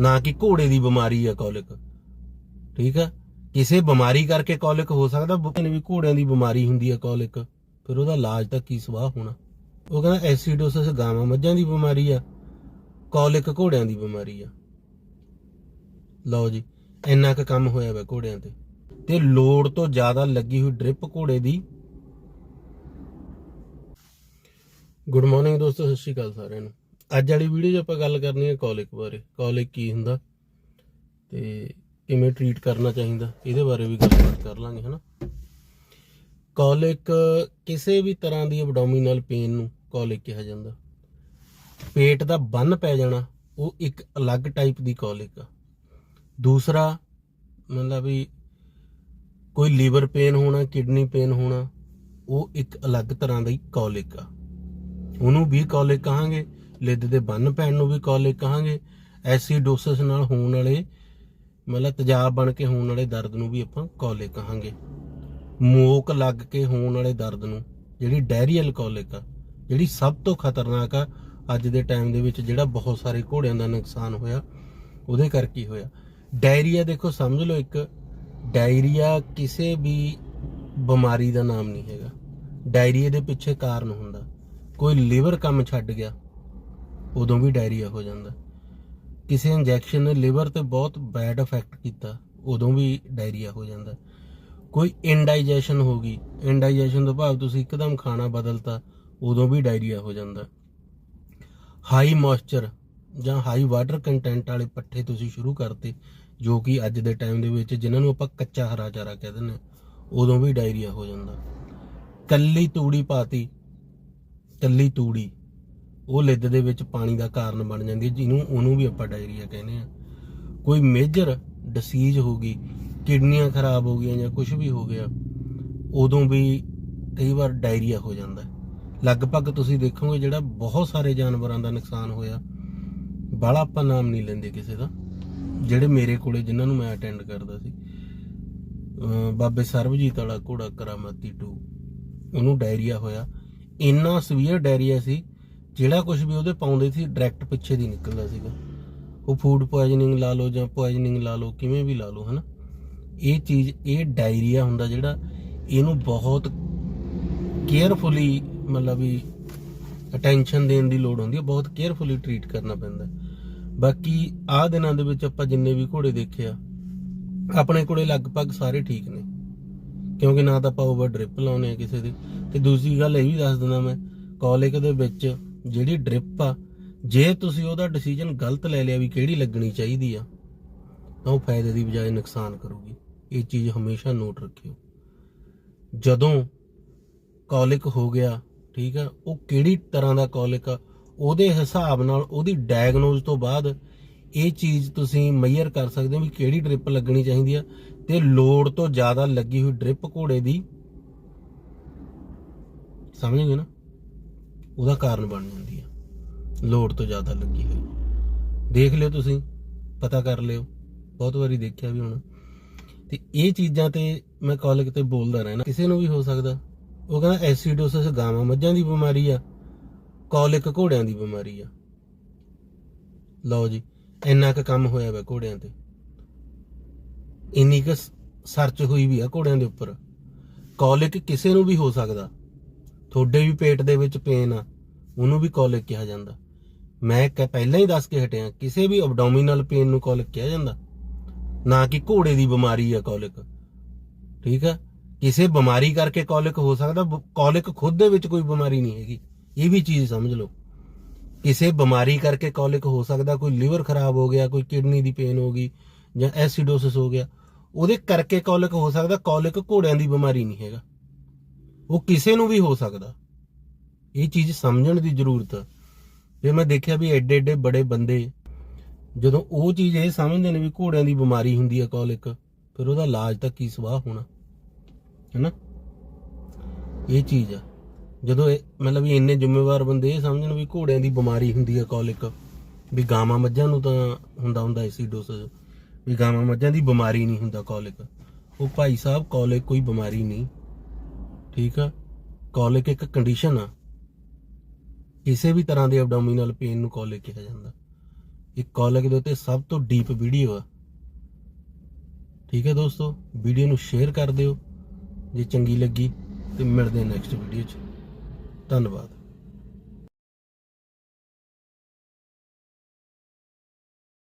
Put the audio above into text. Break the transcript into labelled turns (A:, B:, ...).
A: ਨਾ ਕਿ ਘੋੜੇ ਦੀ ਬਿਮਾਰੀ ਆ ਕੋਲਿਕ। ਠੀਕ ਹੈ ਕਿਸੇ ਬਿਮਾਰੀ ਕਰਕੇ ਕੋਲਿਕ ਹੋ ਸਕਦਾ ਨੇ ਵੀ ਘੋੜਿਆਂ ਦੀ ਬਿਮਾਰੀ ਹੁੰਦੀ ਹੈ ਕੋਲਿਕ। ਫਿਰ ਉਹਦਾ ਇਲਾਜ ਤਾਂ ਕੀ ਸਵਾਹ ਹੋਣਾ? ਉਹ ਕਹਿੰਦਾ ਐਸੀਡੋਸਿਸ ਗਾਵਾਂ ਮੱਝਾਂ ਦੀ ਬਿਮਾਰੀ ਆ, ਕੋਲਿਕ ਘੋੜਿਆਂ ਦੀ ਬਿਮਾਰੀ ਆ। ਲਓ ਜੀ, ਇੰਨਾ ਕੁ ਕੰਮ ਹੋਇਆ ਵਾ ਘੋੜਿਆਂ ਤੇ। ਤੇ ਲੋੜ ਤੋਂ ਜ਼ਿਆਦਾ ਲੱਗੀ ਹੋਈ ਡ੍ਰਿਪ ਘੋੜੇ ਦੀ। ਗੁੱਡ ਮਾਰਨਿੰਗ ਦੋਸਤੋ, ਸਤਿ ਸ਼੍ਰੀ ਅਕਾਲ ਸਾਰਿਆਂ ਨੂੰ। ਅੱਜ ਵਾਲੀ ਵੀਡੀਓ 'ਚ ਆਪਾਂ ਗੱਲ ਕਰਨੀ ਹੈ ਕੋਲਿਕ ਬਾਰੇ। ਕੋਲਿਕ ਕੀ ਹੁੰਦਾ ਤੇ ਕਿਵੇਂ ਟਰੀਟ ਕਰਨਾ ਚਾਹੀਦਾ, ਇਹਦੇ ਬਾਰੇ ਵੀ ਗੱਲਬਾਤ ਕਰ ਲਾਂਗੇ, ਹਨਾ? ਕੋਲਿਕ ਕਿਸੇ ਵੀ ਤਰ੍ਹਾਂ ਦੀ ਐਬਡੋਮੀਨਲ ਪੇਨ ਨੂੰ ਕੋਲਿਕ ਕਿਹਾ ਜਾਂਦਾ। ਪੇਟ ਦਾ ਬੰਨ ਪੈ ਜਾਣਾ, ਉਹ ਇੱਕ ਅਲੱਗ ਟਾਈਪ ਦੀ ਕੋਲਿਕ ਆ। ਦੂਸਰਾ, ਮਤਲਬ ਵੀ ਕੋਈ ਲੀਵਰ ਪੇਨ ਹੋਣਾ ਕਿਡਨੀ ਪੇਨ ਹੋਣਾ, ਉਹ ਇੱਕ ਅਲੱਗ ਤਰ੍ਹਾਂ ਦੀ ਕੋਲਿਕ ਆ। ਉਹਨੂੰ ਵੀ ਕੋਲਿਕ ਕਹਾਂਗੇ ਲਿੱਦ ਦੇ ਬੰਨ ਪੈਣ ਨੂੰ ਵੀ ਕੋਲਿਕ ਕਹਾਂਗੇ। ਐਸੀਡੋਸਿਸ ਨਾਲ ਹੋਣ ਵਾਲੇ, ਮਤਲਬ ਤੇਜ਼ਾਬ ਬਣ ਕੇ ਹੋਣ ਵਾਲੇ ਦਰਦ ਨੂੰ ਵੀ ਆਪਾਂ ਕੋਲਿਕ ਕਹਾਂਗੇ। ਮੋਕ ਲੱਗ ਕੇ ਹੋਣ ਵਾਲੇ ਦਰਦ ਨੂੰ, ਜਿਹੜੀ ਡਾਇਰੀਅਲ ਕੋਲਿਕ ਆ, ਜਿਹੜੀ ਸਭ ਤੋਂ ਖਤਰਨਾਕ ਆ, ਅੱਜ ਦੇ ਟਾਈਮ ਦੇ ਵਿੱਚ ਜਿਹੜਾ ਬਹੁਤ ਸਾਰੇ ਘੋੜਿਆਂ ਦਾ ਨੁਕਸਾਨ ਹੋਇਆ, ਉਹਦੇ ਕਰਕੇ ਹੀ ਹੋਇਆ। ਡਾਇਰੀਆ ਦੇਖੋ, ਸਮਝ ਲਓ ਇੱਕ ਡਾਇਰੀਆ ਕਿਸੇ ਵੀ ਬਿਮਾਰੀ ਦਾ ਨਾਮ ਨਹੀਂ ਹੈਗਾ। ਡਾਇਰੀਆ ਦੇ ਪਿੱਛੇ ਕਾਰਨ ਹੁੰਦਾ। ਕੋਈ ਲਿਵਰ ਕੰਮ ਛੱਡ ਗਿਆ ਉਦੋਂ ਵੀ ਡਾਇਰੀਆ ਹੋ ਜਾਂਦਾ। ਕਿਸੇ ਇੰਜੈਕਸ਼ਨ ਨੇ ਲਿਵਰ ਤੇ ਬਹੁਤ ਬੈਡ ਇਫੈਕਟ ਕੀਤਾ ਉਦੋਂ ਵੀ ਡਾਇਰੀਆ ਹੋ ਜਾਂਦਾ। ਕੋਈ ਇਨਡਾਈਜੈਸ਼ਨ ਹੋ ਗਈ ਇਨਡਾਈਜੈਸ਼ਨ ਤੋਂ ਭਾਵ ਤੁਸੀਂ ਇੱਕਦਮ ਖਾਣਾ ਬਦਲਤਾ ਉਦੋਂ ਵੀ ਡਾਇਰੀਆ ਹੋ ਜਾਂਦਾ। ਹਾਈ ਮੋਇਸਚਰ ਜਾਂ ਹਾਈ ਵਾਟਰ ਕੰਟੈਂਟ ਵਾਲੇ ਪੱਠੇ ਤੁਸੀਂ ਸ਼ੁਰੂ ਕਰਤੇ ਜੋ ਕਿ ਅੱਜ ਦੇ ਟਾਈਮ ਦੇ ਵਿੱਚ ਜਿਨ੍ਹਾਂ ਨੂੰ ਆਪਾਂ ਕੱਚਾ ਹਰਾ ਚਾਰਾ ਕਹਿ ਦਿੰਦੇ ਹਾਂ, ਉਦੋਂ ਵੀ ਡਾਇਰੀਆ ਹੋ ਜਾਂਦਾ। ਕੱਲੀ ਤੂੜੀ ਪਾਤੀ ਕੱਲੀ ਤੂੜੀ ਉਹ ਲਿੱਦ ਦੇ ਵਿੱਚ ਪਾਣੀ ਦਾ ਕਾਰਨ ਬਣ ਜਾਂਦੀ ਹੈ, ਜਿਹਨੂੰ ਉਹਨੂੰ ਵੀ ਆਪਾਂ ਡਾਇਰੀਆ ਕਹਿੰਦੇ ਆ ਕੋਈ ਮੇਜਰ ਡਿਸੀਜ ਹੋ ਗਈ, ਕਿਡਨੀਆਂ ਖਰਾਬ ਹੋ ਗਈਆਂ ਜਾਂ ਕੁਝ ਵੀ ਹੋ ਗਿਆ, ਉਦੋਂ ਵੀ ਕਈ ਵਾਰ ਡਾਇਰੀਆ ਹੋ ਜਾਂਦਾ ਲਗਭਗ ਤੁਸੀਂ ਦੇਖੋਗੇ ਜਿਹੜਾ ਬਹੁਤ ਸਾਰੇ ਜਾਨਵਰਾਂ ਦਾ ਨੁਕਸਾਨ ਹੋਇਆ ਬਾਲਾ ਆਪਾਂ ਨਾਮ ਨਹੀਂ ਲੈਂਦੇ ਕਿਸੇ ਦਾ, ਜਿਹੜੇ ਮੇਰੇ ਕੋਲੇ ਜਿਨ੍ਹਾਂ ਨੂੰ ਮੈਂ ਅਟੈਂਡ ਕਰਦਾ ਸੀ। ਬਾਬੇ ਸਰਬਜੀਤ ਵਾਲਾ ਘੋੜਾ ਕਰਾਮਾਤੀ 2 ਉਹਨੂੰ ਡਾਇਰੀਆ ਹੋਇਆ। ਇੰਨਾ ਸਵੀਅਰ ਡਾਇਰੀਆ ਸੀ ਜਿਹੜਾ ਕੁਝ ਵੀ ਉਹਦੇ ਪਾਉਂਦੇ ਸੀ ਡਾਇਰੈਕਟ ਪਿੱਛੇ ਦੀ ਨਿਕਲਦਾ ਸੀਗਾ। ਉਹ ਫੂਡ ਪੋਇਜ਼ਨਿੰਗ ਲਾ ਲਓ ਜਾਂ ਪੋਇਜ਼ਨਿੰਗ ਲਾ ਲਓ, ਕਿਵੇਂ ਵੀ ਲਾ ਲਓ, ਹਨਾ? ਇਹ ਚੀਜ਼, ਇਹ ਡਾਇਰੀਆ ਹੁੰਦਾ ਜਿਹੜਾ ਇਹਨੂੰ ਬਹੁਤ ਕੇਅਰਫੁਲੀ ਮਤਲਬ ਵੀ ਅਟੈਂਸ਼ਨ ਦੇਣ ਦੀ ਲੋੜ ਹੁੰਦੀ ਹੈ, ਬਹੁਤ ਕੇਅਰਫੁਲੀ ਟਰੀਟ ਕਰਨਾ ਪੈਂਦਾ ਬਾਕੀ ਆਹ ਦਿਨਾਂ ਦੇ ਵਿੱਚ ਆਪਾਂ ਜਿੰਨੇ ਵੀ ਘੋੜੇ ਦੇਖੇ ਆ, ਆਪਣੇ ਕੋਲੇ ਲਗਭਗ ਸਾਰੇ ਠੀਕ ਨੇ। ਕਿਉਂਕਿ ਨਾ ਤਾਂ ਆਪਾਂ ਓਵਰ ਡ੍ਰਿਪ ਲਾਉਨੇ ਆ ਕਿਸੇ ਦੇ। ਤੇ ਦੂਸਰੀ ਗੱਲ ਇਹ ਵੀ ਦੱਸ ਦਿੰਦਾ ਮੈਂ ਕਾਲਿਕ ਦੇ ਵਿੱਚ ਜਿਹੜੀ ਡ੍ਰਿਪ ਆ, ਜੇ ਤੁਸੀਂ ਉਹਦਾ ਡਿਸੀਜਨ ਗਲਤ ਲੈ ਲਿਆ ਵੀ ਕਿਹੜੀ ਲੱਗਣੀ ਚਾਹੀਦੀ ਆ, ਤਾਂ ਉਹ ਫਾਇਦੇ ਦੀ ਬਜਾਏ ਨੁਕਸਾਨ ਕਰੂਗੀ। ਇਹ ਚੀਜ਼ ਹਮੇਸ਼ਾ ਨੋਟ ਰੱਖਿਓ। ਜਦੋਂ ਕਾਲਿਕ ਹੋ ਗਿਆ, ਠੀਕ ਆ, ਉਹ ਕਿਹੜੀ ਤਰ੍ਹਾਂ ਦਾ ਕੋਲਿਕ ਆ, ਉਹਦੇ ਹਿਸਾਬ ਨਾਲ ਉਹਦੀ ਡਾਇਗਨੋਜ਼ ਤੋਂ ਬਾਅਦ ਇਹ ਚੀਜ਼ ਤੁਸੀਂ ਮੈਜ਼ਰ ਕਰ ਸਕਦੇ ਹੋ ਵੀ ਕਿਹੜੀ ਡ੍ਰਿਪ ਲੱਗਣੀ ਚਾਹੀਦੀ ਆ, ਤੇ ਲੋੜ ਤੋਂ ਜ਼ਿਆਦਾ ਲੱਗੀ ਹੋਈ ਡ੍ਰਿਪ ਘੋੜੇ ਦੀ। ਸਮਝ ਗਏ ਨਾ? ਉਹਦਾ ਕਾਰਨ ਬਣ ਜਾਂਦੀ ਆ। ਲੋੜ ਤੋਂ ਜ਼ਿਆਦਾ ਲੱਗੀ ਹੋਈ। ਦੇਖ ਲਿਓ ਤੁਸੀਂ, ਪਤਾ ਕਰ ਲਿਓ। ਬਹੁਤ ਵਾਰੀ ਦੇਖਿਆ ਵੀ ਹੁਣ। ਤੇ ਇਹ ਚੀਜ਼ਾਂ ਤੇ ਮੈਂ ਕਾਲਿਕ ਤੇ ਬੋਲਦਾ ਰਹਿਣਾ। ਕਿਸੇ ਨੂੰ ਵੀ ਹੋ ਸਕਦਾ। ਉਹ ਕਹਿੰਦਾ ਐਸੀਡੋਸਿਸ ਗਾਵਾਂ ਮੱਝਾਂ ਦੀ ਬਿਮਾਰੀ ਆ, ਕਾਲਿਕ ਘੋੜਿਆਂ ਦੀ ਬਿਮਾਰੀ ਆ। ਲਓ ਜੀ, ਇੰਨਾ ਕੁ ਕੰਮ ਹੋਇਆ ਵਾ ਘੋੜਿਆਂ ਤੇ। ਇੰਨੀ ਕੁ ਸਰਚ ਹੋਈ ਵੀ ਆ ਘੋੜਿਆਂ ਦੇ ਉੱਪਰ। ਕਾਲਿਕ ਕਿਸੇ ਨੂੰ ਵੀ ਹੋ ਸਕਦਾ। ਤੁਹਾਡੇ ਵੀ ਪੇਟ ਦੇ ਵਿੱਚ ਪੇਨ ਆ, ਉਹਨੂੰ ਵੀ ਕਾਲਿਕ ਕਿਹਾ ਜਾਂਦਾ। ਮੈਂ ਕ ਪਹਿਲਾਂ ਹੀ ਦੱਸ ਕੇ ਹਟਿਆ, ਕਿਸੇ ਵੀ ਐਬਡੋਮੀਨਲ ਪੇਨ ਨੂੰ ਕਾਲਿਕ ਕਿਹਾ ਜਾਂਦਾ। ਨਾ ਕਿ ਘੋੜੇ ਦੀ ਬਿਮਾਰੀ ਆ ਕਾਲਿਕ ਠੀਕ ਆ? ਕਿਸੇ ਬਿਮਾਰੀ ਕਰਕੇ ਕਾਲਿਕ ਹੋ ਸਕਦਾ, ਬ- ਕਾਲਿਕ ਖੁਦ ਦੇ ਵਿੱਚ ਕੋਈ ਬਿਮਾਰੀ ਨਹੀਂ ਹੈਗੀ। ਇਹ ਵੀ ਚੀਜ਼ ਸਮਝ ਲਓ। ਕਿਸੇ ਬਿਮਾਰੀ ਕਰਕੇ ਕਾਲਿਕ ਹੋ ਸਕਦਾ, ਕੋਈ ਲਿਵਰ ਖਰਾਬ ਹੋ ਗਿਆ, ਕੋਈ ਕਿਡਨੀ ਦੀ ਪੇਨ ਹੋ ਗਈ, ਜਾਂ ਐਸਿਡੋਸਿਸ ਹੋ ਗਿਆ, ਉਹਦੇ ਕਰਕੇ ਕਾਲਿਕ ਹੋ ਸਕਦਾ ਕਾਲਿਕ ਘੋੜਿਆਂ ਦੀ ਬਿਮਾਰੀ ਨਹੀਂ ਹੈਗਾ। ਉਹ ਕਿਸੇ ਨੂੰ ਵੀ ਹੋ ਸਕਦਾ। ਇਹ ਚੀਜ਼ ਸਮਝਣ ਦੀ ਜ਼ਰੂਰਤ ਹੈ ਜੇ ਮੈਂ ਦੇਖਿਆ ਵੀ ਐਡੇ ਐਡੇ ਬੜੇ ਬੰਦੇ, ਜਦੋਂ ਉਹ ਚੀਜ਼ ਇਹ ਸਮਝਦੇ ਨੇ ਵੀ ਘੋੜਿਆਂ ਦੀ ਬਿਮਾਰੀ ਹੁੰਦੀ ਹੈ ਕਾਲਿਕ, ਫਿਰ ਉਹਦਾ ਇਲਾਜ ਤਾਂ ਕੀ ਸਵਾਹ ਹੋਣਾ, ਹੈਨਾ? ਇਹ ਚੀਜ਼ ਆ। ਜਦੋਂ ਇਹ, ਮਤਲਬ ਵੀ ਇੰਨੇ ਜ਼ਿੰਮੇਵਾਰ ਬੰਦੇ ਇਹ ਸਮਝਣ ਵੀ ਘੋੜਿਆਂ ਦੀ ਬਿਮਾਰੀ ਹੁੰਦੀ ਹੈ ਕਾਲਿਕ, ਵੀ ਗਾਵਾਂ ਮੱਝਾਂ ਨੂੰ ਤਾਂ ਹੁੰਦਾ ਹੁੰਦਾ ਐਸੀਡੋਸਿਸ ਵੀ ਗਾਵਾਂ ਮੱਝਾਂ ਦੀ ਬਿਮਾਰੀ ਨਹੀਂ ਹੁੰਦਾ ਕਾਲਿਕ। ਉਹ ਭਾਈ ਸਾਹਿਬ ਕਾਲਿਕ ਕੋਈ ਬਿਮਾਰੀ ਨਹੀਂ। ਠੀਕ ਆ? ਕੋਲਿਕ ਇੱਕ ਕੰਡੀਸ਼ਨ ਆ। ਕਿਸੇ ਵੀ ਤਰ੍ਹਾਂ ਦੇ ਐਬਡੋਮੀਨਲ ਪੇਨ ਨੂੰ ਕੋਲਿਕ ਕਿਹਾ ਜਾਂਦਾ। ਇੱਕ ਕੋਲਿਕ ਦੇ ਉੱਤੇ ਸਭ ਤੋਂ ਡੀਪ ਵੀਡੀਓ ਆ। ਠੀਕ ਹੈ ਦੋਸਤੋ? ਵੀਡੀਓ ਨੂੰ ਸ਼ੇਅਰ ਕਰ ਦਿਓ। ਜੇ ਚੰਗੀ ਲੱਗੀ ਤੇ ਮਿਲਦੇ ਹਾਂ ਨੈਕਸਟ ਵੀਡੀਓ 'ਚ। ਧੰਨਵਾਦ।